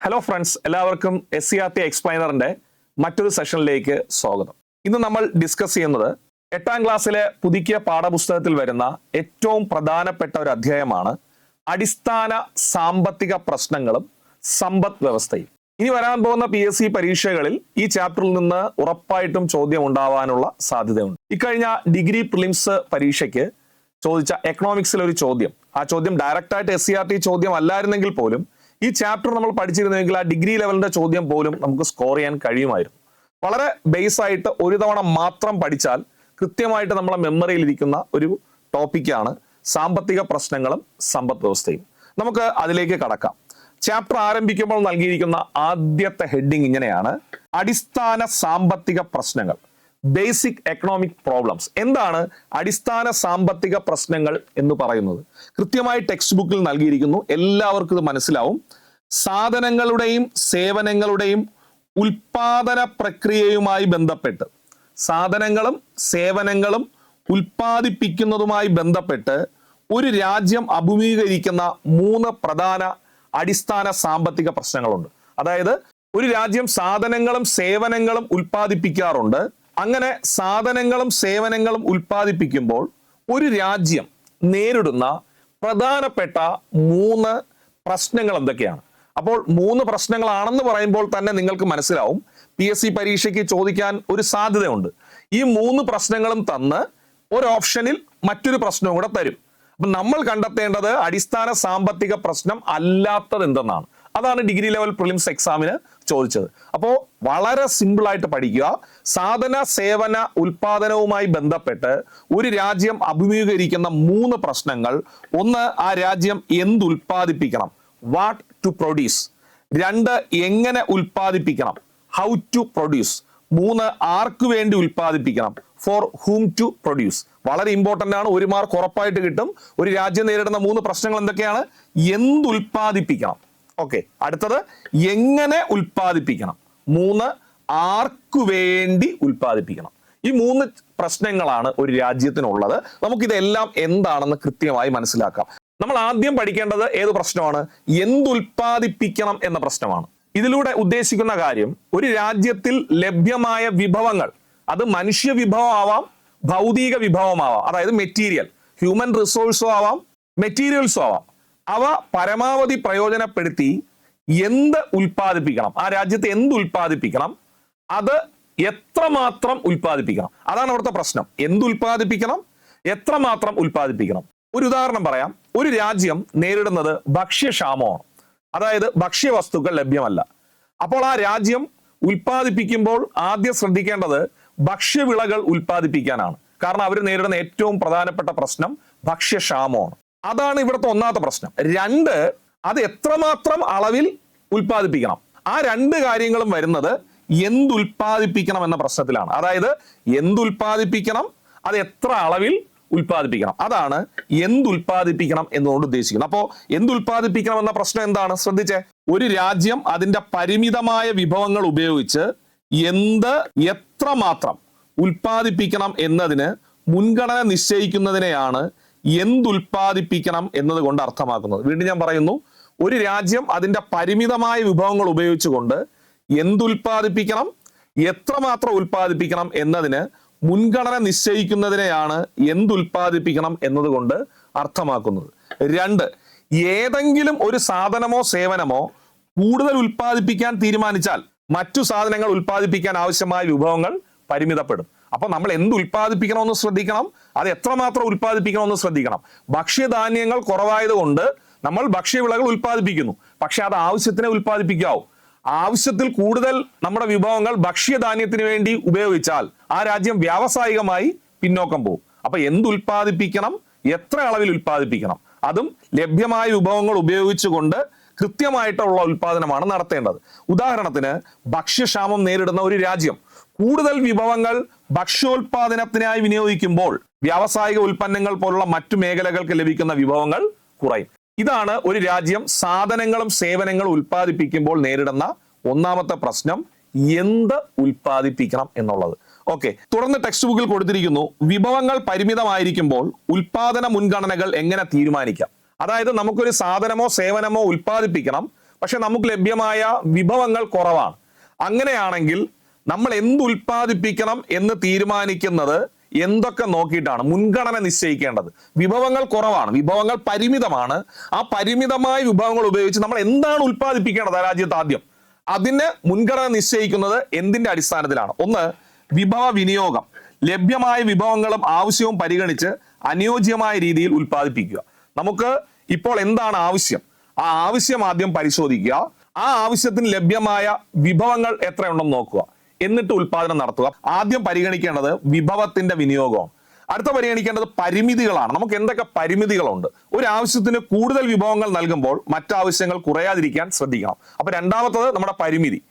Hello friends എല്ലാവർക്കും S C R T എക്സ്പ്ലൈനറിന്റെ മറ്റൊരു സെഷനിലേക്ക് സ്വാഗതം. ഇന്ന് നമ്മൾ ഡിസ്കസ് ചെയ്യുന്നത് എട്ടാം ക്ലാസ്സിലെ പുതുക്കിയ പാഠപുസ്തകത്തിൽ വരുന്ന ഏറ്റവും പ്രധാനപ്പെട്ട ഒരു അധ്യായമാണ് അടിസ്ഥാന സാമ്പത്തിക പ്രശ്നങ്ങളും സമ്പദ് വ്യവസ്ഥയും. ഇനി വരാൻ പോകുന്ന പി എസ് സി പരീക്ഷകളിൽ ഈ ചാപ്റ്ററിൽ നിന്ന് ഉറപ്പായിട്ടും ചോദ്യം ഉണ്ടാവാനുള്ള സാധ്യതയുണ്ട്. ഇക്കഴിഞ്ഞ ഡിഗ്രി പ്രിലിംസ് പരീക്ഷയ്ക്ക് ചോദിച്ച എക്കണോമിക്സിലെ ഒരു ചോദ്യം. ആ ചോദ്യം ഡയറക്റ്റായിട്ട് എസ് സി ആർ ടി ചോദ്യം അല്ലായിരുന്നെങ്കിൽ പോലും ഈ ചാപ്റ്റർ നമ്മൾ പഠിച്ചിരുന്നെങ്കിൽ ആ ഡിഗ്രി ലെവലിന്റെ ചോദ്യം പോലും നമുക്ക് സ്കോർ ചെയ്യാൻ കഴിയുമായിരുന്നു. വളരെ ബേസ് ആയിട്ട് ഒരു തവണ മാത്രം പഠിച്ചാൽ കൃത്യമായിട്ട് നമ്മളെ മെമ്മറിയിൽ ഇരിക്കുന്ന ഒരു ടോപ്പിക്കാണ് സാമ്പത്തിക പ്രശ്നങ്ങളും സമ്പദ് വ്യവസ്ഥയും. നമുക്ക് അതിലേക്ക് കടക്കാം. ചാപ്റ്റർ ആരംഭിക്കുമ്പോൾ നൽകിയിരിക്കുന്ന ആദ്യത്തെ ഹെഡിങ് ഇങ്ങനെയാണ്. അടിസ്ഥാന സാമ്പത്തിക പ്രശ്നങ്ങൾ. ബേസിക് എക്കണോമിക് പ്രോബ്ലംസ് എന്താണ് അടിസ്ഥാന സാമ്പത്തിക പ്രശ്നങ്ങൾ എന്ന് പറയുന്നത്? കൃത്യമായി ടെക്സ്റ്റ് ബുക്കിൽ നൽകിയിരിക്കുന്നു. എല്ലാവർക്കും ഇത് മനസ്സിലാവും. സാധനങ്ങളുടെയും സേവനങ്ങളുടെയും ഉൽപാദന പ്രക്രിയയുമായി ബന്ധപ്പെട്ട് സാധനങ്ങളും സേവനങ്ങളും ഉൽപ്പാദിപ്പിക്കുന്നതുമായി ബന്ധപ്പെട്ട് ഒരു രാജ്യം അഭിമുഖീകരിക്കുന്ന മൂന്ന് പ്രധാന അടിസ്ഥാന സാമ്പത്തിക പ്രശ്നങ്ങളുണ്ട്. അതായത് ഒരു രാജ്യം സാധനങ്ങളും സേവനങ്ങളും ഉൽപ്പാദിപ്പിക്കാറുണ്ട്. അങ്ങനെ സാധനങ്ങളും സേവനങ്ങളും ഉൽപ്പാദിപ്പിക്കുമ്പോൾ ഒരു രാജ്യം നേരിടുന്ന പ്രധാനപ്പെട്ട മൂന്ന് പ്രശ്നങ്ങൾ എന്തൊക്കെയാണ്? അപ്പോൾ മൂന്ന് പ്രശ്നങ്ങളാണെന്ന് പറയുമ്പോൾ തന്നെ നിങ്ങൾക്ക് മനസ്സിലാവും. പി എസ് സി പരീക്ഷയ്ക്ക് ചോദിക്കാൻ ഒരു സാധ്യതയുണ്ട്. ഈ മൂന്ന് പ്രശ്നങ്ങളും തന്ന് ഒരു ഓപ്ഷനിൽ മറ്റൊരു പ്രശ്നവും കൂടെ തരും. അപ്പൊ നമ്മൾ കണ്ടെത്തേണ്ടത് അടിസ്ഥാന സാമ്പത്തിക പ്രശ്നം അല്ലാത്തത് എന്തെന്നാണ് അതാണ് ഡിഗ്രി ലെവൽ പ്രിലിംസ് എക്സാമിന് ചോദിച്ചത്. അപ്പോൾ വളരെ സിമ്പിൾ ആയിട്ട് പഠിക്കുക. സാധന സേവന ഉൽപാദനവുമായി ബന്ധപ്പെട്ട് ഒരു രാജ്യം അഭിമുഖീകരിക്കുന്ന മൂന്ന് പ്രശ്നങ്ങൾ. ഒന്ന് ആ രാജ്യം എന്ത് ഉൽപ്പാദിപ്പിക്കണം? വാട്ട് ടു പ്രൊഡ്യൂസ് രണ്ട് എങ്ങനെ ഉൽപ്പാദിപ്പിക്കണം? ഹൗ ടു പ്രൊഡ്യൂസ് മൂന്ന് ആർക്ക് വേണ്ടി ഉൽപ്പാദിപ്പിക്കണം? ഫോർ ഹൂം ടു പ്രൊഡ്യൂസ് വളരെ ഇമ്പോർട്ടന്റ് ആണ്. ഒരു മാർക്ക് ഉറപ്പായിട്ട് കിട്ടും. ഒരു രാജ്യം നേരിടുന്ന മൂന്ന് പ്രശ്നങ്ങൾ എന്തൊക്കെയാണ്? എന്ത് ഉൽപ്പാദിപ്പിക്കണം? ഓക്കെ അടുത്തത് എങ്ങനെ ഉൽപ്പാദിപ്പിക്കണം? മൂന്ന് ആർക്കു വേണ്ടി ഉൽപ്പാദിപ്പിക്കണം. ഈ മൂന്ന് പ്രശ്നങ്ങളാണ് ഒരു രാജ്യത്തിനുള്ളത്. നമുക്കിതെല്ലാം എന്താണെന്ന് കൃത്യമായി മനസ്സിലാക്കാം. നമ്മൾ ആദ്യം പഠിക്കേണ്ടത് ഏത് പ്രശ്നമാണ്? എന്തുൽപ്പാദിപ്പിക്കണം എന്ന പ്രശ്നമാണ്. ഇതിലൂടെ ഉദ്ദേശിക്കുന്ന കാര്യം ഒരു രാജ്യത്തിൽ ലഭ്യമായ വിഭവങ്ങൾ അത് മനുഷ്യ വിഭവമാവാം ഭൗതിക വിഭവമാവാം അതായത് മെറ്റീരിയൽ ഹ്യൂമൻ റിസോഴ്സും ആവാം മെറ്റീരിയൽസും ആവാം. അവ പരമാവധി പ്രയോജനപ്പെടുത്തി എന്ത് ഉൽപ്പാദിപ്പിക്കണം? ആ രാജ്യത്ത് എന്ത് ഉൽപ്പാദിപ്പിക്കണം? അത് എത്രമാത്രം ഉൽപ്പാദിപ്പിക്കണം? അതാണ് അവിടുത്തെ പ്രശ്നം. എന്ത് ഉൽപ്പാദിപ്പിക്കണം? എത്രമാത്രം ഉൽപ്പാദിപ്പിക്കണം? ഒരു ഉദാഹരണം പറയാം. ഒരു രാജ്യം നേരിടുന്നത് ഭക്ഷ്യക്ഷാമമാണ്. അതായത് ഭക്ഷ്യവസ്തുക്കൾ ലഭ്യമല്ല. അപ്പോൾ ആ രാജ്യം ഉൽപ്പാദിപ്പിക്കുമ്പോൾ ആദ്യം ശ്രദ്ധിക്കേണ്ടത് ഭക്ഷ്യവിളകൾ ഉൽപ്പാദിപ്പിക്കാനാണ്. കാരണം അവർ നേരിടുന്ന ഏറ്റവും പ്രധാനപ്പെട്ട പ്രശ്നം ഭക്ഷ്യക്ഷാമമാണ്. അതാണ് ഇവിടുത്തെ ഒന്നാമത്തെ പ്രശ്നം. രണ്ട് അത് എത്രമാത്രം അളവിൽ ഉൽപ്പാദിപ്പിക്കണം? ആ രണ്ട് കാര്യങ്ങളും വരുന്നത് എന്തുൽപ്പാദിപ്പിക്കണം എന്ന പ്രശ്നത്തിലാണ്. അതായത് എന്തുൽപ്പാദിപ്പിക്കണം? അത് എത്ര അളവിൽ ഉൽപ്പാദിപ്പിക്കണം? അതാണ് എന്തുൽപ്പാദിപ്പിക്കണം എന്നുകൊണ്ട് ഉദ്ദേശിക്കുന്നത്. അപ്പോൾ എന്തുൽപ്പാദിപ്പിക്കണം എന്ന പ്രശ്നം എന്താണ്? ശ്രദ്ധിച്ചേ. ഒരു രാജ്യം അതിന്റെ പരിമിതമായ വിഭവങ്ങൾ ഉപയോഗിച്ച് എന്ത് എത്രമാത്രം ഉൽപ്പാദിപ്പിക്കണം എന്നതിന് മുൻഗണന നിശ്ചയിക്കുന്നതിനെയാണ് എന്തുൽപ്പാദിപ്പിക്കണം എന്നതുകൊണ്ട് അർത്ഥമാക്കുന്നത്. വീണ്ടും ഞാൻ പറയുന്നു ഒരു രാജ്യം അതിന്റെ പരിമിതമായ വിഭവങ്ങൾ ഉപയോഗിച്ചുകൊണ്ട് എന്തുൽപ്പാദിപ്പിക്കണം എത്രമാത്രം ഉൽപ്പാദിപ്പിക്കണം എന്നതിന് മുൻഗണന നിശ്ചയിക്കുന്നതിനെയാണ് എന്തുൽപ്പാദിപ്പിക്കണം എന്നതുകൊണ്ട് അർത്ഥമാക്കുന്നത്. രണ്ട് ഏതെങ്കിലും ഒരു സാധനമോ സേവനമോ കൂടുതൽ ഉൽപ്പാദിപ്പിക്കാൻ തീരുമാനിച്ചാൽ മറ്റു സാധനങ്ങൾ ഉൽപ്പാദിപ്പിക്കാൻ ആവശ്യമായ വിഭവങ്ങൾ പരിമിതപ്പെടും. അപ്പൊ നമ്മൾ എന്ത് ഉൽപ്പാദിപ്പിക്കണമെന്ന് ശ്രദ്ധിക്കണം? അത് എത്രമാത്രം ഉൽപ്പാദിപ്പിക്കണമെന്ന് ശ്രദ്ധിക്കണം. ഭക്ഷ്യധാന്യങ്ങൾ കുറവായതുകൊണ്ട് നമ്മൾ ഭക്ഷ്യവിളകൾ ഉൽപ്പാദിപ്പിക്കുന്നു. പക്ഷെ അത് ആവശ്യത്തിനെ ഉൽപ്പാദിപ്പിക്കാവൂ. ആവശ്യത്തിൽ കൂടുതൽ നമ്മുടെ വിഭവങ്ങൾ ഭക്ഷ്യധാന്യത്തിന് വേണ്ടി ഉപയോഗിച്ചാൽ ആ രാജ്യം വ്യാവസായികമായി പിന്നോക്കം പോകും. അപ്പൊ എന്ത് ഉൽപ്പാദിപ്പിക്കണം? എത്ര അളവിൽ ഉൽപ്പാദിപ്പിക്കണം? അതും ലഭ്യമായ വിഭവങ്ങൾ ഉപയോഗിച്ചുകൊണ്ട് കൃത്യമായിട്ടുള്ള ഉൽപ്പാദനമാണ് നടത്തേണ്ടത്. ഉദാഹരണത്തിന് ഭക്ഷ്യക്ഷാമം നേരിടുന്ന ഒരു രാജ്യം. കൂടുതൽ വിഭവങ്ങൾ ഭക്ഷ്യോൽപാദനത്തിനായി വിനിയോഗിക്കുമ്പോൾ വ്യാവസായിക ഉൽപ്പന്നങ്ങൾ പോലുള്ള മറ്റു മേഖലകൾക്ക് ലഭിക്കുന്ന വിഭവങ്ങൾ കുറയും. ഇതാണ് ഒരു രാജ്യം സാധനങ്ങളും സേവനങ്ങളും ഉൽപ്പാദിപ്പിക്കുമ്പോൾ നേരിടുന്ന ഒന്നാമത്തെ പ്രശ്നം എന്ത് ഉൽപ്പാദിപ്പിക്കണം എന്നുള്ളത്. ഓക്കെ തുടർന്ന് ടെക്സ്റ്റ് ബുക്കിൽ കൊടുത്തിരിക്കുന്നു വിഭവങ്ങൾ പരിമിതമായിരിക്കുമ്പോൾ ഉൽപാദന മുൻഗണനകൾ എങ്ങനെ തീരുമാനിക്കാം? അതായത് നമുക്കൊരു സാധനമോ സേവനമോ ഉൽപ്പാദിപ്പിക്കണം പക്ഷെ നമുക്ക് ലഭ്യമായ വിഭവങ്ങൾ കുറവാണ്. അങ്ങനെയാണെങ്കിൽ നമ്മൾ എന്ത് ഉൽപ്പാദിപ്പിക്കണം എന്ന് തീരുമാനിക്കുന്നത് എന്തൊക്കെ നോക്കിയിട്ടാണ്? മുൻഗണന നിശ്ചയിക്കേണ്ടത്. വിഭവങ്ങൾ കുറവാണ്. വിഭവങ്ങൾ പരിമിതമാണ്. ആ പരിമിതമായ വിഭവങ്ങൾ ഉപയോഗിച്ച് നമ്മൾ എന്താണ് ഉൽപ്പാദിപ്പിക്കേണ്ടത് ആ രാജ്യത്ത് ആദ്യം? അതിന് മുൻഗണന നിശ്ചയിക്കുന്നത് എന്തിന്റെ അടിസ്ഥാനത്തിലാണ്? ഒന്ന് വിഭവ വിനിയോഗം. ലഭ്യമായ വിഭവങ്ങളും ആവശ്യവും പരിഗണിച്ച് അനുയോജ്യമായ രീതിയിൽ ഉൽപ്പാദിപ്പിക്കുക. നമുക്ക് ഇപ്പോൾ എന്താണ് ആവശ്യം? ആ ആവശ്യം ആദ്യം പരിശോധിക്കുക. ആ ആവശ്യത്തിന് ലഭ്യമായ വിഭവങ്ങൾ എത്രയുണ്ടെന്ന് നോക്കുക. എന്നിട്ട് ഉൽപാദനം നടത്തുക. ആദ്യം പരിഗണിക്കേണ്ടത് വിഭവത്തിന്റെ വിനിയോഗമാണ് അടുത്ത പരിഗണിക്കേണ്ടത് പരിമിതികളാണ്. നമുക്ക് എന്തൊക്കെ പരിമിതികളുണ്ട്? ഒരു ആവശ്യത്തിന് കൂടുതൽ വിഭവങ്ങൾ നൽകുമ്പോൾ മറ്റാവശ്യങ്ങൾ കുറയാതിരിക്കാൻ ശ്രദ്ധിക്കണം. അപ്പൊ രണ്ടാമത്തത് നമ്മുടെ പരിമിതി.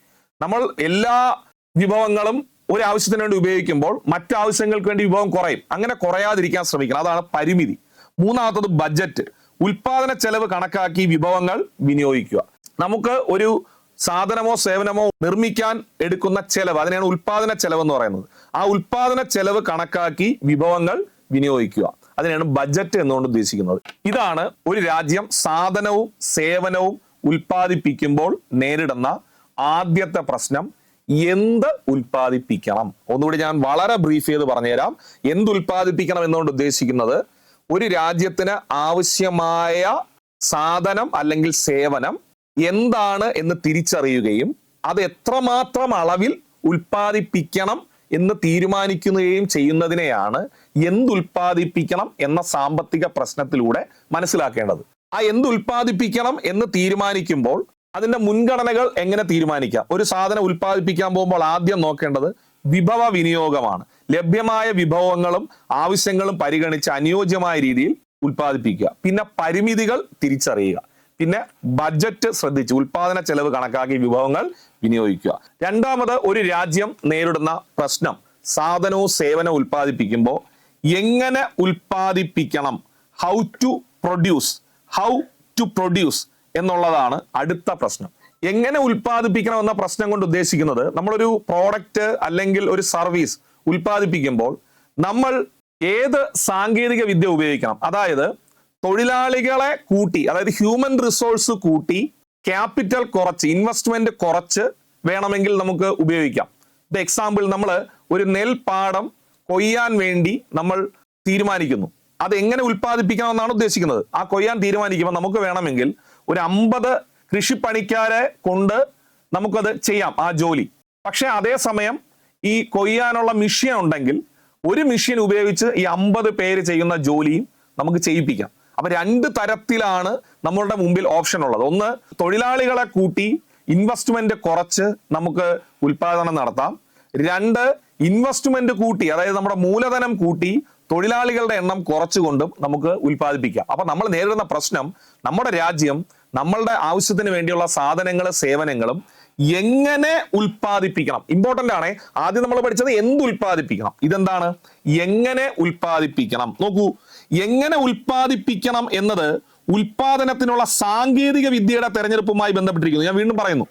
നമ്മൾ എല്ലാ വിഭവങ്ങളും ഒരു ആവശ്യത്തിന് വേണ്ടി ഉപയോഗിക്കുമ്പോൾ മറ്റാവശ്യങ്ങൾക്ക് വേണ്ടി വിഭവം കുറയും. അങ്ങനെ കുറയാതിരിക്കാൻ ശ്രമിക്കണം. അതാണ് പരിമിതി. മൂന്നാമത്തത് ബഡ്ജറ്റ്. ഉൽപാദന ചെലവ് കണക്കാക്കി വിഭവങ്ങൾ വിനിയോഗിക്കുക. നമുക്ക് ഒരു സാധനമോ സേവനമോ നിർമ്മിക്കാൻ എടുക്കുന്ന ചെലവ് അതിനെയാണ് ഉൽപാദന ചെലവ് എന്ന് പറയുന്നത്. ആ ഉൽപാദന ചെലവ് കണക്കാക്കി വിഭവങ്ങൾ വിനിയോഗിക്കുക. അതിനെയാണ് ബജറ്റ് എന്നുകൊണ്ട് ഉദ്ദേശിക്കുന്നത്. ഇതാണ് ഒരു രാജ്യം സാധനവും സേവനവും ഉൽപ്പാദിപ്പിക്കുമ്പോൾ നേരിടുന്ന ആദ്യത്തെ പ്രശ്നം. എന്ത് ഉൽപ്പാദിപ്പിക്കണം? ഒന്നുകൂടി ഞാൻ വളരെ ബ്രീഫ് ചെയ്ത് പറഞ്ഞുതരാം. എന്ത് ഉൽപ്പാദിപ്പിക്കണം എന്നുകൊണ്ട് ഉദ്ദേശിക്കുന്നത് ഒരു രാജ്യത്തിന് ആവശ്യമായ സാധനം അല്ലെങ്കിൽ സേവനം എന്താണ് എന്ന് തിരിച്ചറിയുകയും അത് എത്രമാത്രം അളവിൽ ഉൽപ്പാദിപ്പിക്കണം എന്ന് തീരുമാനിക്കുകയും ചെയ്യുന്നതിനെയാണ് എന്തുൽപ്പാദിപ്പിക്കണം എന്ന സാമ്പത്തിക പ്രശ്നത്തിലൂടെ മനസ്സിലാക്കേണ്ടത്. ആ എന്തുൽപ്പാദിപ്പിക്കണം എന്ന് തീരുമാനിക്കുമ്പോൾ അതിന്റെ മുൻഗണനകൾ എങ്ങനെ തീരുമാനിക്കാം? ഒരു സാധനം ഉൽപ്പാദിപ്പിക്കാൻ പോകുമ്പോൾ ആദ്യം നോക്കേണ്ടത് വിഭവ വിനിയോഗമാണ്. ലഭ്യമായ വിഭവങ്ങളും ആവശ്യങ്ങളും പരിഗണിച്ച് അനുയോജ്യമായ രീതിയിൽ ഉൽപ്പാദിപ്പിക്കുക. പിന്നെ പരിമിതികൾ തിരിച്ചറിയുക. പിന്നെ ബഡ്ജറ്റ് ശ്രദ്ധിച്ച് ഉൽപാദന ചെലവ് കണക്കാക്കി വിഭവങ്ങൾ വിനിയോഗിക്കുക. രണ്ടാമത് ഒരു രാജ്യം നേരിടുന്ന പ്രശ്നം സാധനവും സേവനവും ഉൽപ്പാദിപ്പിക്കുമ്പോൾ എങ്ങനെ ഉൽപ്പാദിപ്പിക്കണം? How to produce how to produce എന്നുള്ളതാണ് അടുത്ത പ്രശ്നം. എങ്ങനെ ഉൽപ്പാദിപ്പിക്കണം എന്ന പ്രശ്നം കൊണ്ട് ഉദ്ദേശിക്കുന്നത് നമ്മളൊരു പ്രോഡക്റ്റ് അല്ലെങ്കിൽ ഒരു സർവീസ് ഉൽപ്പാദിപ്പിക്കുമ്പോൾ നമ്മൾ ഏത് സാങ്കേതിക വിദ്യ ഉപയോഗിക്കണം? അതായത് തൊഴിലാളികളെ കൂട്ടി അതായത് ഹ്യൂമൻ റിസോഴ്സ് കൂട്ടി ക്യാപിറ്റൽ കുറച്ച് ഇൻവെസ്റ്റ്മെന്റ് കുറച്ച് വേണമെങ്കിൽ നമുക്ക് ഉപയോഗിക്കാം. ഇത് എക്സാമ്പിൾ നമ്മൾ ഒരു നെൽപ്പാടം കൊയ്യാൻ വേണ്ടി നമ്മൾ തീരുമാനിക്കുന്നു. അത് എങ്ങനെ ഉൽപ്പാദിപ്പിക്കണമെന്നാണ് ഉദ്ദേശിക്കുന്നത്. ആ കൊയ്യാൻ തീരുമാനിക്കുമ്പോൾ നമുക്ക് വേണമെങ്കിൽ ഒരു അമ്പത് കൃഷിപ്പണിക്കാരെ കൊണ്ട് നമുക്കത് ചെയ്യാം ആ ജോലി. പക്ഷെ അതേസമയം ഈ കൊയ്യാനുള്ള മെഷീൻ ഉണ്ടെങ്കിൽ ഒരു മെഷീൻ ഉപയോഗിച്ച് ഈ അമ്പത് പേര് ചെയ്യുന്ന ജോലിയും നമുക്ക് ചെയ്യിപ്പിക്കാം. അപ്പൊ രണ്ട് തരത്തിലാണ് നമ്മളുടെ മുമ്പിൽ ഓപ്ഷൻ ഉള്ളത്. ഒന്ന് തൊഴിലാളികളെ കൂട്ടി ഇൻവെസ്റ്റ്മെന്റ് കുറച്ച് നമുക്ക് ഉൽപാദനം നടത്താം. രണ്ട് ഇൻവെസ്റ്റ്മെന്റ് കൂട്ടി അതായത് നമ്മുടെ മൂലധനം കൂട്ടി തൊഴിലാളികളുടെ എണ്ണം കുറച്ചുകൊണ്ടും നമുക്ക് ഉൽപ്പാദിപ്പിക്കാം. അപ്പൊ നമ്മൾ നേരിടുന്ന പ്രശ്നം നമ്മുടെ രാജ്യം നമ്മളുടെ ആവശ്യത്തിന് വേണ്ടിയുള്ള സാധനങ്ങളും സേവനങ്ങളും എങ്ങനെ ഉൽപ്പാദിപ്പിക്കണം? ഇമ്പോർട്ടന്റ് ആണ്. ആദ്യം നമ്മൾ പഠിച്ചത് എന്ത് ഉൽപ്പാദിപ്പിക്കണം ഇതെന്താണ്? എങ്ങനെ ഉൽപ്പാദിപ്പിക്കണം? നോക്കൂ എങ്ങനെ ഉൽപ്പാദിപ്പിക്കണം എന്നത് ഉൽപാദനത്തിനുള്ള സാങ്കേതിക വിദ്യയുടെ തെരഞ്ഞെടുപ്പുമായി ബന്ധപ്പെട്ടിരിക്കുന്നു. ഞാൻ വീണ്ടും പറയുന്നു.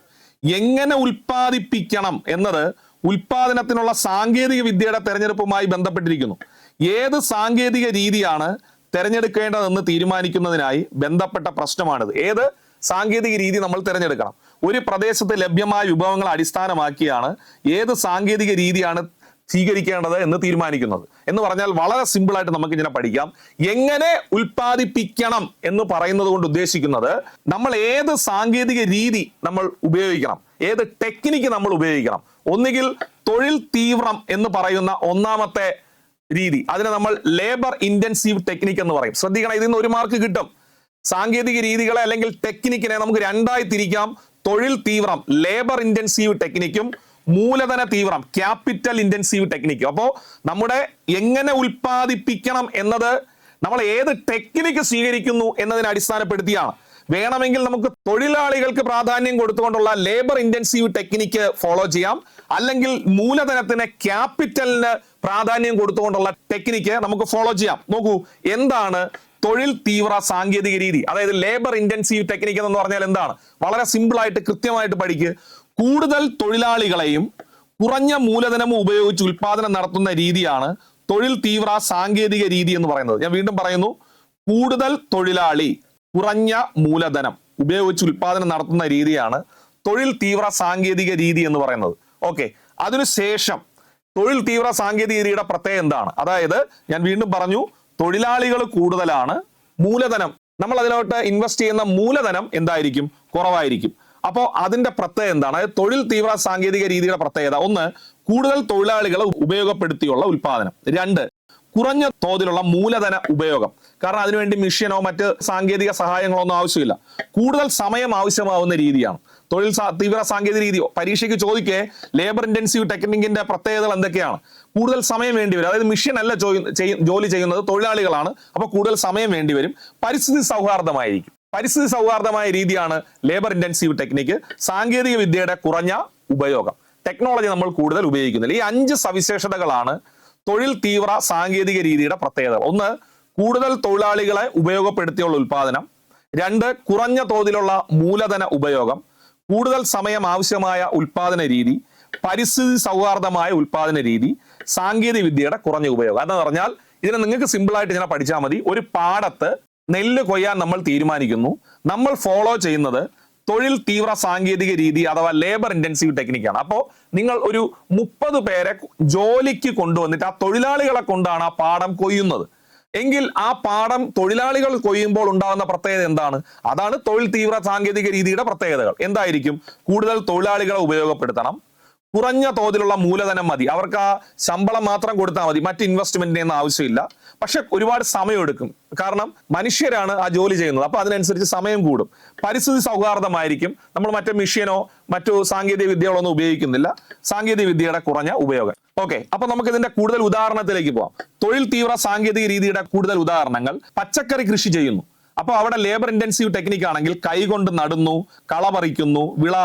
എങ്ങനെ ഉൽപ്പാദിപ്പിക്കണം എന്നത് ഉൽപാദനത്തിനുള്ള സാങ്കേതിക വിദ്യയുടെ തെരഞ്ഞെടുപ്പുമായി ബന്ധപ്പെട്ടിരിക്കുന്നു. ഏത് സാങ്കേതിക രീതിയാണ് തിരഞ്ഞെടുക്കേണ്ടതെന്ന് തീരുമാനിക്കുന്നതിനായി ബന്ധപ്പെട്ട പ്രശ്നമാണിത്. ഏത് സാങ്കേതിക രീതി നമ്മൾ തിരഞ്ഞെടുക്കണം. ഒരു പ്രദേശത്ത് ലഭ്യമായ വിഭവങ്ങൾ അടിസ്ഥാനമാക്കിയാണ് ഏത് സാങ്കേതിക രീതിയാണ് സ്വീകരിക്കേണ്ടത് എന്ന് തീരുമാനിക്കുന്നത്. എന്ന് പറഞ്ഞാൽ വളരെ സിമ്പിളായിട്ട് നമുക്ക് ഇങ്ങനെ പഠിക്കാം. എങ്ങനെ ഉൽപ്പാദിപ്പിക്കണം എന്ന് പറയുന്നത് കൊണ്ട് ഉദ്ദേശിക്കുന്നത് നമ്മൾ ഏത് സാങ്കേതിക രീതി നമ്മൾ ഉപയോഗിക്കണം ഏത് ടെക്നിക്ക് നമ്മൾ ഉപയോഗിക്കണം ഒന്നുകിൽ തൊഴിൽ തീവ്രം എന്ന് പറയുന്ന ഒന്നാമത്തെ രീതി. അതിനെ നമ്മൾ ലേബർ ഇന്റൻസീവ് ടെക്നിക്ക് എന്ന് പറയും. ശ്രദ്ധിക്കണം ഇതിൽ നിന്ന് ഒരു മാർക്ക് കിട്ടും. സാങ്കേതിക രീതികളെ അല്ലെങ്കിൽ ടെക്നിക്കിനെ നമുക്ക് രണ്ടായി തിരിക്കാം. തൊഴിൽ തീവ്രം ലേബർ ഇന്റൻസീവ് ടെക്നിക്കും മൂലധന തീവ്രം ക്യാപിറ്റൽ ഇന്റൻസീവ് ടെക്നിക്ക് അപ്പോൾ നമ്മുടെ എങ്ങനെ ഉൽപ്പാദിപ്പിക്കണം എന്നത് നമ്മൾ ഏത് ടെക്നിക്ക് സ്വീകരിക്കുന്നു എന്നതിനെ അടിസ്ഥാനപ്പെടുത്തിയാണ്. വേണമെങ്കിൽ നമുക്ക് തൊഴിലാളികൾക്ക് പ്രാധാന്യം കൊടുത്തുകൊണ്ടുള്ള ലേബർ ഇന്റൻസീവ് ടെക്നിക്ക് ഫോളോ ചെയ്യാം. അല്ലെങ്കിൽ മൂലധനത്തിന് ക്യാപിറ്റലിന് പ്രാധാന്യം കൊടുത്തുകൊണ്ടുള്ള ടെക്നിക്ക് നമുക്ക് ഫോളോ ചെയ്യാം. നോക്കൂ എന്താണ് തൊഴിൽ തീവ്ര സാങ്കേതിക രീതി? അതായത് ലേബർ ഇന്റൻസീവ് ടെക്നിക്ക് എന്ന് പറഞ്ഞാൽ എന്താണ്? വളരെ സിമ്പിൾ ആയിട്ട് കൃത്യമായിട്ട് പഠിക്കുക കൂടുതൽ തൊഴിലാളികളെയും കുറഞ്ഞ മൂലധനം ഉപയോഗിച്ച് ഉൽപാദനം നടത്തുന്ന രീതിയാണ് തൊഴിൽ തീവ്ര സാങ്കേതിക രീതി എന്ന് പറയുന്നത്. ഞാൻ വീണ്ടും പറയുന്നു കൂടുതൽ തൊഴിലാളി കുറഞ്ഞ മൂലധനം ഉപയോഗിച്ച് ഉൽപാദനം നടത്തുന്ന രീതിയാണ് തൊഴിൽ തീവ്ര സാങ്കേതിക രീതി എന്ന് പറയുന്നത്. ഓക്കെ അതിനുശേഷം തൊഴിൽ തീവ്ര സാങ്കേതിക രീതിയുടെ പ്രത്യേകം എന്താണ്? അതായത് ഞാൻ വീണ്ടും പറഞ്ഞു തൊഴിലാളികൾ കൂടുതലാണ് മൂലധനം നമ്മൾ അതിലോട്ട് ഇൻവെസ്റ്റ് ചെയ്യുന്ന മൂലധനം എന്തായിരിക്കും? കുറവായിരിക്കും. അപ്പോൾ അതിന്റെ പ്രത്യേകത എന്താണ്? അതായത് തൊഴിൽ തീവ്ര സാങ്കേതിക രീതിയുടെ പ്രത്യേകത. ഒന്ന് കൂടുതൽ തൊഴിലാളികളെ ഉപയോഗപ്പെടുത്തിയുള്ള ഉൽപാദനം. രണ്ട് കുറഞ്ഞ തോതിലുള്ള മൂലധന ഉപയോഗം. കാരണം അതിനുവേണ്ടി മെഷീനോ മറ്റ് സാങ്കേതിക സഹായങ്ങളോ ഒന്നും ആവശ്യമില്ല. കൂടുതൽ സമയം ആവശ്യമാവുന്ന രീതിയാണ്. തൊഴിൽ തീവ്ര സാങ്കേതിക രീതിയോ പരീക്ഷയ്ക്ക് ചോദിക്കേ ലേബർ ഇന്റൻസീവ് ടെക്നിക്കിന്റെ പ്രത്യേകതകൾ എന്തൊക്കെയാണ്? കൂടുതൽ സമയം വേണ്ടിവരും അതായത് മെഷീൻ അല്ല ജോലി ചെയ്യുന്നത് തൊഴിലാളികളാണ്. അപ്പോൾ കൂടുതൽ സമയം വേണ്ടിവരും പരിസ്ഥിതി സൗഹാർദ്ദമായിരിക്കും. പരിസ്ഥിതി സൗഹാർദ്ദമായ രീതിയാണ് ലേബർ ഇന്റൻസീവ് ടെക്നിക്ക് സാങ്കേതിക വിദ്യയുടെ കുറഞ്ഞ ഉപയോഗം. ടെക്നോളജി നമ്മൾ കൂടുതൽ ഉപയോഗിക്കുന്നില്ല. ഈ അഞ്ച് സവിശേഷതകളാണ് തൊഴിൽ തീവ്ര സാങ്കേതിക രീതിയുടെ പ്രത്യേകത ഒന്ന് കൂടുതൽ തൊഴിലാളികളെ ഉപയോഗപ്പെടുത്തിയുള്ള ഉൽപാദനം. രണ്ട് കുറഞ്ഞ തോതിലുള്ള മൂലധന ഉപയോഗം. കൂടുതൽ സമയം ആവശ്യമായ ഉൽപാദന രീതി. പരിസ്ഥിതി സൗഹാർദ്ദമായ ഉൽപാദന രീതി. സാങ്കേതിക വിദ്യയുടെ കുറഞ്ഞ ഉപയോഗം. അതെന്ന് പറഞ്ഞാൽ ഇതിനെ നിങ്ങൾക്ക് സിമ്പിളായിട്ട് ഇങ്ങനെ പഠിച്ചാൽ മതി. ഒരു പാടത്ത് നെല്ല് കൊയ്യാൻ നമ്മൾ തീരുമാനിക്കുന്നു. നമ്മൾ ഫോളോ ചെയ്യുന്നത് തൊഴിൽ തീവ്ര സാങ്കേതിക രീതി അഥവാ ലേബർ ഇന്റൻസീവ് ടെക്നിക്കാണ് അപ്പോൾ നിങ്ങൾ ഒരു മുപ്പത് പേരെ ജോലിക്ക് കൊണ്ടുവന്നിട്ട് ആ തൊഴിലാളികളെ കൊണ്ടാണ് ആ പാടം കൊയ്യുന്നത്. എങ്കിൽ ആ പാടം തൊഴിലാളികൾ കൊയ്യുമ്പോൾ ഉണ്ടാകുന്ന പ്രത്യേകത എന്താണ്? അതാണ് തൊഴിൽ തീവ്ര സാങ്കേതിക രീതിയുടെ പ്രത്യേകതകൾ. എന്തായിരിക്കും? കൂടുതൽ തൊഴിലാളികളെ ഉപയോഗപ്പെടുത്തണം. കുറഞ്ഞ തോതിലുള്ള മൂലധനം മതി. അവർക്ക് ആ ശമ്പളം മാത്രം കൊടുത്താൽ മതി. മറ്റ് ഇൻവെസ്റ്റ്മെന്റിന്റെ ഒന്നും ആവശ്യമില്ല. പക്ഷെ ഒരുപാട് സമയം എടുക്കും. കാരണം മനുഷ്യരാണ് ആ ജോലി ചെയ്യുന്നത്. അപ്പൊ അതിനനുസരിച്ച് സമയം കൂടും. പരിസ്ഥിതി സൗഹാർദ്ദമായിരിക്കും. നമ്മൾ മറ്റേ മെഷീനോ മറ്റു സാങ്കേതിക വിദ്യകളോ ഒന്നും ഉപയോഗിക്കുന്നില്ല. സാങ്കേതിക വിദ്യയുടെ കുറഞ്ഞ ഉപയോഗം. ഓക്കെ അപ്പൊ നമുക്ക് ഇതിന്റെ കൂടുതൽ ഉദാഹരണത്തിലേക്ക് പോവാം. തൊഴിൽ തീവ്ര സാങ്കേതിക രീതിയുടെ കൂടുതൽ ഉദാഹരണങ്ങൾ. പച്ചക്കറി കൃഷി ചെയ്യുന്നു. അപ്പോൾ അവിടെ ലേബർ ഇന്റൻസീവ് ടെക്നിക്ക് ആണെങ്കിൽ കൈകൊണ്ട് നടുന്നു കള പറിക്കുന്നു വിള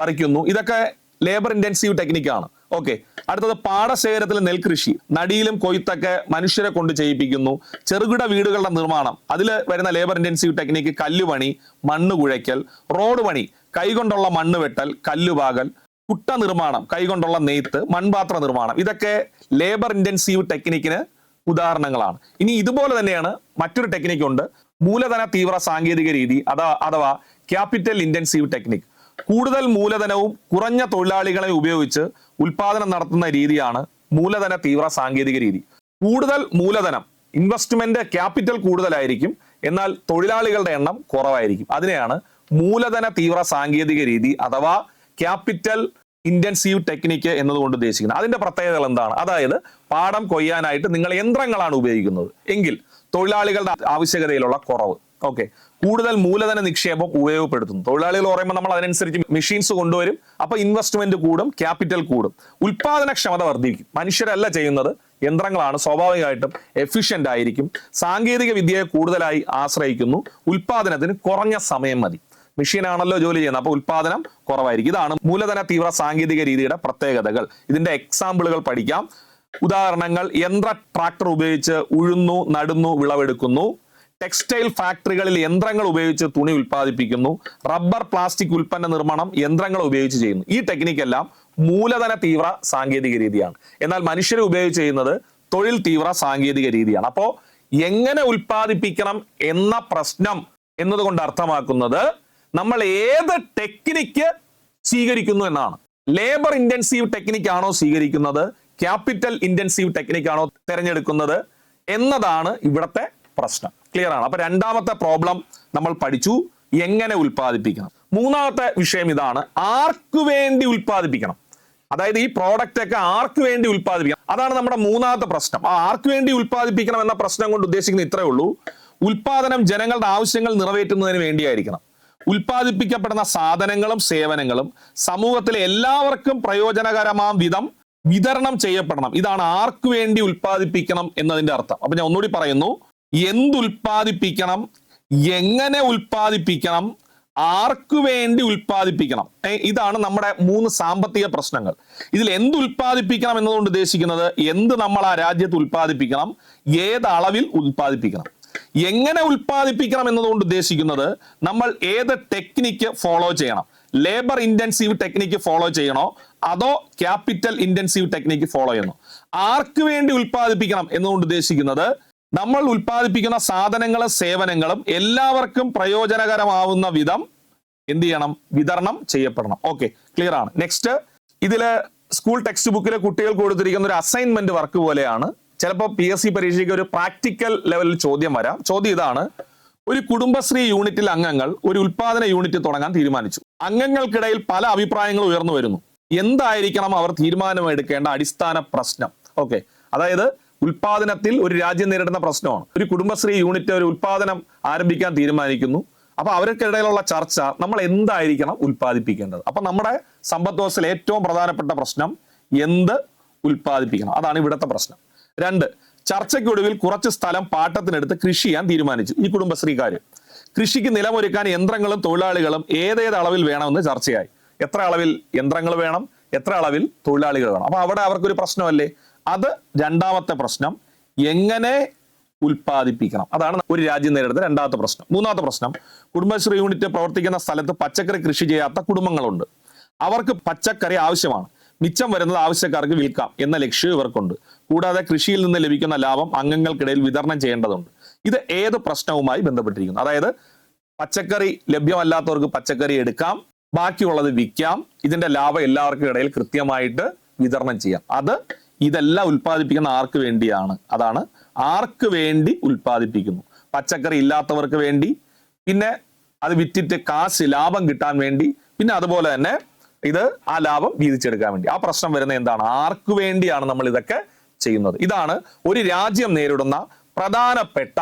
പറിക്കുന്നു. ഇതൊക്കെ ലേബർ ഇന്റൻസീവ് ടെക്നിക്കാണ് ഓക്കെ. അടുത്തത് പാടശേഖരത്തിൽ നെൽകൃഷി. നടിയിലും കൊയ്ത്തൊക്കെ മനുഷ്യരെ കൊണ്ട് ചെയ്യിപ്പിക്കുന്നു. ചെറുകിട വീടുകളുടെ നിർമ്മാണം. അതിൽ വരുന്ന ലേബർ ഇന്റൻസീവ് ടെക്നിക്ക് കല്ലുപണി മണ്ണ് കുഴയ്ക്കൽ റോഡ് പണി കൈകൊണ്ടുള്ള മണ്ണ് വെട്ടൽ കല്ലുപാകൽ കുട്ട നിർമ്മാണം കൈകൊണ്ടുള്ള നെയ്ത്ത് മൺപാത്ര നിർമ്മാണം. ഇതൊക്കെ ലേബർ ഇന്റൻസീവ് ടെക്നിക്കിന് ഉദാഹരണങ്ങളാണ്. ഇനി ഇതുപോലെ തന്നെയാണ് മറ്റൊരു ടെക്നിക്കുണ്ട് മൂലധന തീവ്ര സാങ്കേതിക രീതി അഥവാ ക്യാപിറ്റൽ ഇന്റൻസീവ് ടെക്നിക് കൂടുതൽ മൂലധനവും കുറഞ്ഞ തൊഴിലാളികളെ ഉപയോഗിച്ച് ഉൽപാദനം നടത്തുന്ന രീതിയാണ് മൂലധന തീവ്ര സാങ്കേതിക രീതി. കൂടുതൽ മൂലധനം ഇൻവെസ്റ്റ്മെന്റ് ക്യാപിറ്റൽ കൂടുതലായിരിക്കും. എന്നാൽ തൊഴിലാളികളുടെ എണ്ണം കുറവായിരിക്കും. അതിനെയാണ് മൂലധന തീവ്ര സാങ്കേതിക രീതി അഥവാ ക്യാപിറ്റൽ ഇന്റൻസീവ് ടെക്നിക്ക് എന്നതുകൊണ്ട് ഉദ്ദേശിക്കുന്നത്. അതിന്റെ പ്രത്യേകതകൾ എന്താണ്? അതായത് പാടം കൊയ്യാനായിട്ട് നിങ്ങൾ യന്ത്രങ്ങളാണ് ഉപയോഗിക്കുന്നത്. എങ്കിൽ തൊഴിലാളികളുടെ ആവശ്യകതയിലുള്ള കുറവ്. ഓക്കെ കൂടുതൽ മൂലധന നിക്ഷേപം ഉപയോഗപ്പെടുത്തുന്നു. തൊഴിലാളികൾ പറയുമ്പോൾ നമ്മൾ അതിനനുസരിച്ച് മെഷീൻസ് കൊണ്ടുവരും. അപ്പൊ ഇൻവെസ്റ്റ്മെന്റ് കൂടും ക്യാപിറ്റൽ കൂടും. ഉൽപാദനക്ഷമത വർദ്ധിക്കും. മനുഷ്യരല്ല ചെയ്യുന്നത്. യന്ത്രങ്ങളാണ്. സ്വാഭാവികമായിട്ടും എഫിഷ്യന്റ് ആയിരിക്കും. സാങ്കേതിക വിദ്യയെ കൂടുതലായി ആശ്രയിക്കുന്നു. ഉൽപാദനത്തിന് കുറഞ്ഞ സമയം മതി. മെഷീനാണല്ലോ ജോലി ചെയ്യുന്നത്. അപ്പോൾ ഉൽപാദനം കുറവായിരിക്കും. ഇതാണ് മൂലധന തീവ്ര സാങ്കേതിക രീതിയുടെ പ്രത്യേകതകൾ. ഇതിന്റെ എക്സാമ്പിളുകൾ പഠിക്കാം. ഉദാഹരണങ്ങൾ. യന്ത്ര ട്രാക്ടർ ഉപയോഗിച്ച് ഉഴുന്നു നടുന്നു വിളവെടുക്കുന്നു. ടെക്സ്റ്റൈൽ ഫാക്ടറികളിൽ യന്ത്രങ്ങൾ ഉപയോഗിച്ച് തുണി ഉൽപ്പാദിപ്പിക്കുന്നു. റബ്ബർ പ്ലാസ്റ്റിക് ഉൽപ്പന്ന നിർമ്മാണം യന്ത്രങ്ങൾ ഉപയോഗിച്ച് ചെയ്യുന്നു. ഈ ടെക്നിക്ക് എല്ലാം മൂലധന തീവ്ര സാങ്കേതിക രീതിയാണ്. എന്നാൽ മനുഷ്യരെ ഉപയോഗിച്ച് ചെയ്യുന്നത് തൊഴിൽ തീവ്ര സാങ്കേതിക രീതിയാണ്. അപ്പോൾ എങ്ങനെ ഉൽപ്പാദിപ്പിക്കണം എന്ന പ്രശ്നം എന്നതുകൊണ്ട് അർത്ഥമാക്കുന്നത് നമ്മൾ ഏത് ടെക്നിക്ക് സ്വീകരിക്കുന്നു എന്നാണ്. ലേബർ ഇന്റൻസീവ് ടെക്നിക്ക് ആണോ സ്വീകരിക്കുന്നത്? ക്യാപിറ്റൽ ഇന്റൻസീവ് ടെക്നിക്ക് ആണോ തിരഞ്ഞെടുക്കുന്നത്? എന്നതാണ് ഇവിടുത്തെ പ്രശ്നം. ക്ലിയർ ആണ്. അപ്പൊ രണ്ടാമത്തെ പ്രോബ്ലം നമ്മൾ പഠിച്ചു. എങ്ങനെ ഉൽപ്പാദിപ്പിക്കണം? മൂന്നാമത്തെ വിഷയം ഇതാണ്. ആർക്കു വേണ്ടി ഉൽപ്പാദിപ്പിക്കണം? അതായത് ഈ പ്രോഡക്റ്റ് ഒക്കെ ആർക്ക് വേണ്ടി ഉൽപ്പാദിപ്പിക്കണം? അതാണ് നമ്മുടെ മൂന്നാമത്തെ പ്രശ്നം. ആ ആർക്ക് വേണ്ടി ഉൽപ്പാദിപ്പിക്കണം എന്ന പ്രശ്നം കൊണ്ട് ഉദ്ദേശിക്കുന്നത് ഇത്രയേ ഉള്ളൂ. ഉൽപാദനം ജനങ്ങളുടെ ആവശ്യങ്ങൾ നിറവേറ്റുന്നതിന് വേണ്ടിയായിരിക്കണം. ഉൽപ്പാദിപ്പിക്കപ്പെടുന്ന സാധനങ്ങളും സേവനങ്ങളും സമൂഹത്തിലെ എല്ലാവർക്കും പ്രയോജനകരമാം വിധം വിതരണം ചെയ്യപ്പെടണം. ഇതാണ് ആർക്ക് വേണ്ടി ഉൽപ്പാദിപ്പിക്കണം എന്നതിന്റെ അർത്ഥം. അപ്പൊ ഞാൻ ഒന്നുകൂടി പറയുന്നു. എന്തുൽപ്പാദിപ്പിക്കണം? എങ്ങനെ ഉൽപ്പാദിപ്പിക്കണം? ആർക്കു വേണ്ടി ഉൽപ്പാദിപ്പിക്കണം? ഇതാണ് നമ്മുടെ മൂന്ന് സാമ്പത്തിക പ്രശ്നങ്ങൾ. ഇതിൽ എന്ത് ഉൽപ്പാദിപ്പിക്കണം എന്നതുകൊണ്ട് ഉദ്ദേശിക്കുന്നത് എന്ത് നമ്മൾ ആ രാജ്യത്ത് ഉൽപ്പാദിപ്പിക്കണം? ഏത് അളവിൽ ഉൽപ്പാദിപ്പിക്കണം? എങ്ങനെ ഉൽപ്പാദിപ്പിക്കണം എന്നതുകൊണ്ട് ഉദ്ദേശിക്കുന്നത് നമ്മൾ ഏത് ടെക്നിക്ക് ഫോളോ ചെയ്യണം? ലേബർ ഇന്റൻസീവ് ടെക്നിക്ക് ഫോളോ ചെയ്യണോ? അതോ ക്യാപിറ്റൽ ഇന്റൻസീവ് ടെക്നിക്ക് ഫോളോ ചെയ്യണോ? ആർക്ക് വേണ്ടി ഉൽപ്പാദിപ്പിക്കണം എന്നതുകൊണ്ട് ഉദ്ദേശിക്കുന്നത് നമ്മൾ ഉൽപ്പാദിപ്പിക്കുന്ന സാധനങ്ങളും സേവനങ്ങളും എല്ലാവർക്കും പ്രയോജനകരമാവുന്ന വിധം എന്ത് ചെയ്യണം? വിതരണം ചെയ്യപ്പെടണം. ഓക്കെ ക്ലിയർ ആണ്. നെക്സ്റ്റ് ഇതിൽ സ്കൂൾ ടെക്സ്റ്റ് ബുക്കിലെ കുട്ടികൾ കൊടുത്തിരിക്കുന്ന ഒരു അസൈൻമെന്റ് വർക്ക് പോലെയാണ്. ചിലപ്പോൾ പി എസ് സി പരീക്ഷയ്ക്ക് ഒരു പ്രാക്ടിക്കൽ ലെവലിൽ ചോദ്യം വരാം. ചോദ്യം ഇതാണ്. ഒരു കുടുംബശ്രീ യൂണിറ്റിൽ അംഗങ്ങൾ ഒരു ഉൽപാദന യൂണിറ്റ് തുടങ്ങാൻ തീരുമാനിച്ചു. അംഗങ്ങൾക്കിടയിൽ പല അഭിപ്രായങ്ങൾ ഉയർന്നു വരുന്നു. എന്തായിരിക്കണം അവർ തീരുമാനമെടുക്കേണ്ട അടിസ്ഥാന പ്രശ്നം? ഓക്കെ അതായത് ഉൽപാദനത്തിൽ ഒരു രാജ്യം നേരിടുന്ന പ്രശ്നമാണ്. ഒരു കുടുംബശ്രീ യൂണിറ്റ് ഒരു ഉൽപാദനം ആരംഭിക്കാൻ തീരുമാനിക്കുന്നു. അപ്പൊ അവർക്കിടയിലുള്ള ചർച്ച നമ്മൾ എന്തായിരിക്കണം ഉൽപ്പാദിപ്പിക്കേണ്ടത് അപ്പൊ നമ്മുടെ സമ്പദ് വ്യവസ്ഥയിലെ ഏറ്റവും പ്രധാനപ്പെട്ട പ്രശ്നം എന്ത് ഉൽപ്പാദിപ്പിക്കണം അതാണ് ഇവിടുത്തെ പ്രശ്നം. രണ്ട് ചർച്ചയ്ക്കൊടുവിൽ കുറച്ച് സ്ഥലം പാട്ടത്തിനെടുത്ത് കൃഷി ചെയ്യാൻ തീരുമാനിച്ചു. ഈ കുടുംബശ്രീക്കാര്. കൃഷിക്ക് നിലമൊരുക്കാൻ യന്ത്രങ്ങളും തൊഴിലാളികളും ഏതേത് അളവിൽ വേണമെന്ന് ചർച്ചയായി. എത്ര അളവിൽ യന്ത്രങ്ങൾ വേണം? എത്ര അളവിൽ തൊഴിലാളികൾ വേണം? അപ്പൊ അവിടെ അവർക്കൊരു പ്രശ്നമല്ലേ? അത് രണ്ടാമത്തെ പ്രശ്നം. എങ്ങനെ ഉൽപ്പാദിപ്പിക്കണം? അതാണ് ഒരു രാജ്യം നേരിടുന്ന രണ്ടാമത്തെ പ്രശ്നം. മൂന്നാമത്തെ പ്രശ്നം കുടുംബശ്രീ യൂണിറ്റ് പ്രവർത്തിക്കുന്ന സ്ഥലത്ത് പച്ചക്കറി കൃഷി ചെയ്യാത്ത കുടുംബങ്ങളുണ്ട്. അവർക്ക് പച്ചക്കറി ആവശ്യമാണ്. മിച്ചം വരുന്നത് ആവശ്യക്കാർക്ക് വിൽക്കാം എന്ന ലക്ഷ്യം ഇവർക്കുണ്ട്. കൂടാതെ കൃഷിയിൽ നിന്ന് ലഭിക്കുന്ന ലാഭം അംഗങ്ങൾക്കിടയിൽ വിതരണം ചെയ്യേണ്ടതുണ്ട്. ഇത് ഏത് പ്രശ്നവുമായി ബന്ധപ്പെട്ടിരിക്കുന്നു? അതായത് പച്ചക്കറി ലഭ്യമല്ലാത്തവർക്ക് പച്ചക്കറി എടുക്കാം ബാക്കിയുള്ളത് വിൽക്കാം ഇതിന്റെ ലാഭം എല്ലാവർക്കും ഇടയിൽ കൃത്യമായിട്ട് വിതരണം ചെയ്യാം. അത് ഇതെല്ലാം ഉൽപ്പാദിപ്പിക്കുന്ന ആർക്ക് വേണ്ടിയാണ്? അതാണ് ആർക്ക് വേണ്ടി ഉൽപ്പാദിപ്പിക്കുന്നു? പച്ചക്കറി ഇല്ലാത്തവർക്ക് വേണ്ടി പിന്നെ അത് വിറ്റിട്ട് കാശ് ലാഭം കിട്ടാൻ വേണ്ടി പിന്നെ അതുപോലെ തന്നെ ഇത് ആ ലാഭം വീതിച്ചെടുക്കാൻ വേണ്ടി. ആ പ്രശ്നം വരുന്ന എന്താണ്? ആർക്ക് വേണ്ടിയാണ് നമ്മൾ ഇതൊക്കെ ചെയ്യുന്നത്? ഇതാണ് ഒരു രാജ്യം നേരിടുന്ന പ്രധാനപ്പെട്ട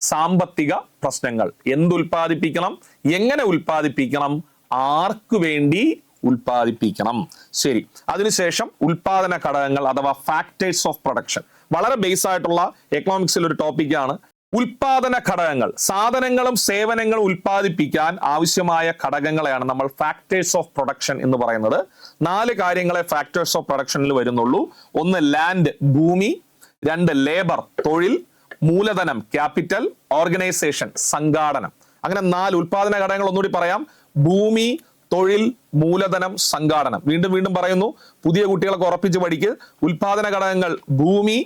സാമ്പത്തിക പ്രശ്നങ്ങൾ. എന്തുൽപാദിപ്പിക്കണം എങ്ങനെ ഉൽപ്പാദിപ്പിക്കണം? ആർക്ക് വേണ്ടി ഉൽപ്പാദിപ്പിക്കണം. ശരി. അതിനുശേഷം ഉൽപാദന ഘടകങ്ങൾ അഥവാ ഫാക്ടേഴ്സ് ഓഫ് പ്രൊഡക്ഷൻ വളരെ ബേസ് ആയിട്ടുള്ള എക്കണോമിക്സിൽ ഒരു ടോപ്പിക്കാണ് ഉൽപാദന ഘടകങ്ങൾ. സാധനങ്ങളും സേവനങ്ങളും ഉൽപ്പാദിപ്പിക്കാൻ ആവശ്യമായ ഘടകങ്ങളെയാണ് നമ്മൾ ഫാക്ടേഴ്സ് ഓഫ് പ്രൊഡക്ഷൻ എന്ന് പറയുന്നത്. നാല് കാര്യങ്ങളെ ഫാക്ടേഴ്സ് ഓഫ് പ്രൊഡക്ഷനിൽ വരുന്നുള്ളൂ. ഒന്ന് ലാൻഡ് ഭൂമി. രണ്ട് ലേബർ തൊഴിൽ. മൂലധനം ക്യാപിറ്റൽ ഓർഗനൈസേഷൻ സംഘാടനം. അങ്ങനെ നാല് ഉൽപാദന ഘടകങ്ങൾ ഒന്നുകൂടി പറയാം. ഭൂമി തൊഴിൽ മൂലധനം സംഘാടനം. വീണ്ടും വീണ്ടും പറയുന്നു പുതിയ കുട്ടികളൊക്കെ ഉറപ്പിച്ച് പഠിക്ക്. ഉൽപാദന ഘടകങ്ങൾ ഭൂമി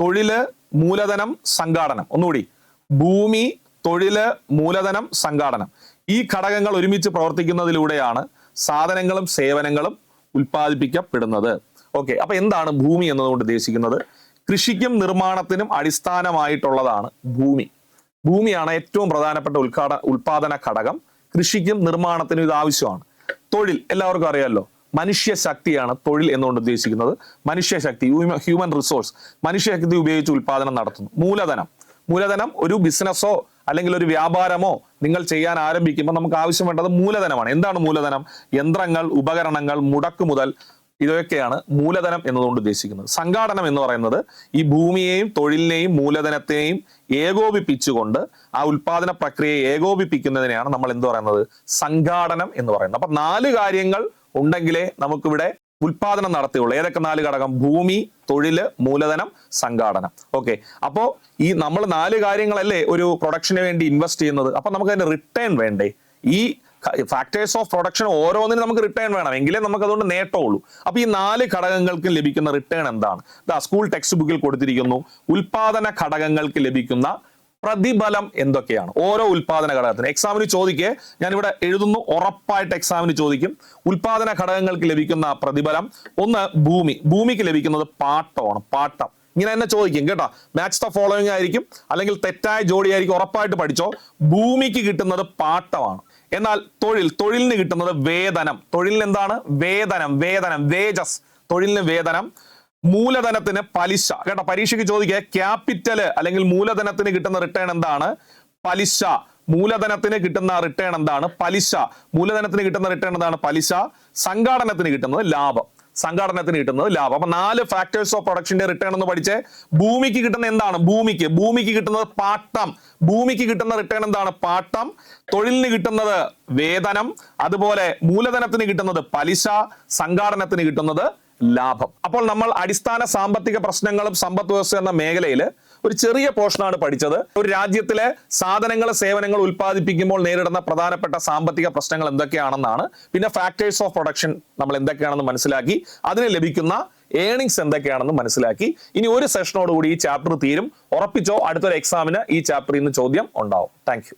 തൊഴിൽ മൂലധനം സംഘാടനം. ഒന്നുകൂടി. ഭൂമി തൊഴിൽ മൂലധനം സംഘാടനം. ഈ ഘടകങ്ങൾ ഒരുമിച്ച് പ്രവർത്തിക്കുന്നതിലൂടെയാണ് സാധനങ്ങളും സേവനങ്ങളും ഉൽപ്പാദിപ്പിക്കപ്പെടുന്നത്. ഓക്കെ അപ്പൊ എന്താണ് ഭൂമി എന്നതുകൊണ്ട് ഉദ്ദേശിക്കുന്നത്? കൃഷിക്കും നിർമ്മാണത്തിനും അടിസ്ഥാനമായിട്ടുള്ളതാണ് ഭൂമി. ഭൂമിയാണ് ഏറ്റവും പ്രധാനപ്പെട്ട ഉദ്ഘാട ഉൽപാദന ഘടകം. കൃഷിക്കും നിർമ്മാണത്തിനും ഇത് ആവശ്യമാണ്. തൊഴിൽ എല്ലാവർക്കും അറിയാമല്ലോ മനുഷ്യ ശക്തിയാണ് തൊഴിൽ എന്നുകൊണ്ട് ഉദ്ദേശിക്കുന്നത്. മനുഷ്യശക്തി ഹ്യൂമൻ റിസോഴ്സ് മനുഷ്യ ശക്തി ഉപയോഗിച്ച് ഉൽപാദനം നടത്തുന്നു. മൂലധനം. മൂലധനം ഒരു ബിസിനസ്സോ അല്ലെങ്കിൽ ഒരു വ്യാപാരമോ നിങ്ങൾ ചെയ്യാൻ ആരംഭിക്കുമ്പോൾ നമുക്ക് ആവശ്യം വേണ്ടത് മൂലധനമാണ്. എന്താണ് മൂലധനം? യന്ത്രങ്ങൾ ഉപകരണങ്ങൾ മുടക്ക് മുതൽ ഇതൊക്കെയാണ് മൂലധനം എന്നതുകൊണ്ട് ഉദ്ദേശിക്കുന്നത്. സംഘാടനം എന്ന് പറയുന്നത് ഈ ഭൂമിയെയും തൊഴിലിനെയും മൂലധനത്തെയും ഏകോപിപ്പിച്ചുകൊണ്ട് ആ ഉൽപാദന പ്രക്രിയയെ ഏകോപിപ്പിക്കുന്നതിനെയാണ് നമ്മൾ എന്ത് പറയുന്നത്? സംഘാടനം എന്ന് പറയുന്നത്. അപ്പൊ നാല് കാര്യങ്ങൾ ഉണ്ടെങ്കിലേ നമുക്കിവിടെ ഉൽപാദനം നടത്തുകയുള്ളൂ ഏതൊക്കെ നാല് ഘടകം? ഭൂമി തൊഴിൽ മൂലധനം സംഘാടനം. ഓക്കെ. അപ്പോ ഈ നമ്മൾ നാല് കാര്യങ്ങളല്ലേ ഒരു പ്രൊഡക്ഷന് വേണ്ടി ഇൻവെസ്റ്റ് ചെയ്യുന്നത്? അപ്പൊ നമുക്ക് അതിന്റെ റിട്ടേൺ വേണ്ടേ? ഈ ഫാക്ടേഴ്സ് ഓഫ് പ്രൊഡക്ഷൻ ഓരോന്നിനും നമുക്ക് റിട്ടേൺ വേണം. എങ്കിലേ നമുക്ക് അതുകൊണ്ട് നേട്ടമുള്ളൂ. അപ്പൊ ഈ നാല് ഘടകങ്ങൾക്കും ലഭിക്കുന്ന റിട്ടേൺ എന്താണ്? ദാ സ്കൂൾ ടെക്സ്റ്റ് ബുക്കിൽ കൊടുത്തിരിക്കുന്നു. ഉൽപാദന ഘടകങ്ങൾക്ക് ലഭിക്കുന്ന പ്രതിഫലം എന്തൊക്കെയാണ്? ഓരോ ഉൽപാദന ഘടകത്തിന്. എക്സാമിന് ചോദിക്കേ. ഞാൻ ഇവിടെ എഴുതുന്നു. ഉറപ്പായിട്ട് എക്സാമിന് ചോദിക്കും. ഉൽപാദന ഘടകങ്ങൾക്ക് ലഭിക്കുന്ന പ്രതിഫലം. ഒന്ന് ഭൂമി. ഭൂമിക്ക് ലഭിക്കുന്നത് പാട്ടമാണ്. പാട്ടം. ഇങ്ങനെ തന്നെ ചോദിക്കും കേട്ടോ. മാച്ച് ദ ഫോളോയിങ് ആയിരിക്കും. അല്ലെങ്കിൽ തെറ്റായ ജോഡിയായിരിക്കും. ഉറപ്പായിട്ട് പഠിച്ചോ. ഭൂമിക്ക് കിട്ടുന്നത് പാട്ടമാണ്. എന്നാൽ തൊഴിൽ തൊഴിലിന് കിട്ടുന്നത് വേതനം. തൊഴിലിന് എന്താണ്? വേതനം വേതനം വേജസ്. തൊഴിലിന് വേതനം മൂലധനത്തിന് പലിശ. കേട്ടോ പരീക്ഷയ്ക്ക് ചോദിക്കുക ക്യാപിറ്റൽ അല്ലെങ്കിൽ മൂലധനത്തിന് കിട്ടുന്ന റിട്ടേൺ എന്താണ്? പലിശ. മൂലധനത്തിന് കിട്ടുന്ന റിട്ടേൺ എന്താണ്? പലിശ. മൂലധനത്തിന് കിട്ടുന്ന റിട്ടേൺ എന്താണ്? പലിശ. സംഘാടനത്തിന് കിട്ടുന്നത് ലാഭം. സംഘാടനത്തിന് കിട്ടുന്നത് ലാഭം. അപ്പൊ നാല് ഫാക്ടേഴ്സ് ഓഫ് പ്രൊഡക്ഷന്റെ റിട്ടേൺ എന്ന് പഠിച്ച് ഭൂമിക്ക് കിട്ടുന്ന എന്താണ്? ഭൂമിക്ക്. ഭൂമിക്ക് കിട്ടുന്നത് പാട്ടം. ഭൂമിക്ക് കിട്ടുന്ന റിട്ടേൺ എന്താണ്? പാട്ടം. തൊഴിലിന് കിട്ടുന്നത് വേതനം. അതുപോലെ മൂലധനത്തിന് കിട്ടുന്നത് പലിശ. സംഘാടനത്തിന് കിട്ടുന്നത് ലാഭം. അപ്പോൾ നമ്മൾ അടിസ്ഥാന സാമ്പത്തിക പ്രശ്നങ്ങളും സമ്പദ് വ്യവസ്ഥ എന്ന മേഖലയിൽ ഒരു ചെറിയ പോർഷനാണ് പഠിച്ചത്. ഒരു രാജ്യത്തിലെ സാധനങ്ങൾ സേവനങ്ങൾ ഉൽപ്പാദിപ്പിക്കുമ്പോൾ നേരിടുന്ന പ്രധാനപ്പെട്ട സാമ്പത്തിക പ്രശ്നങ്ങൾ എന്തൊക്കെയാണെന്നാണ്. പിന്നെ ഫാക്ടേഴ്സ് ഓഫ് പ്രൊഡക്ഷൻ നമ്മൾ എന്തൊക്കെയാണെന്ന് മനസ്സിലാക്കി. അതിന് ലഭിക്കുന്ന ഏണിങ്സ് എന്തൊക്കെയാണെന്ന് മനസ്സിലാക്കി. ഇനി ഒരു സെഷനോടുകൂടി ഈ ചാപ്റ്റർ തീരും. ഉറപ്പിച്ചോ? അടുത്തൊരു എക്സാമിന് ഈ ചാപ്റ്ററിൽ നിന്ന് ചോദ്യം ഉണ്ടാവും. താങ്ക്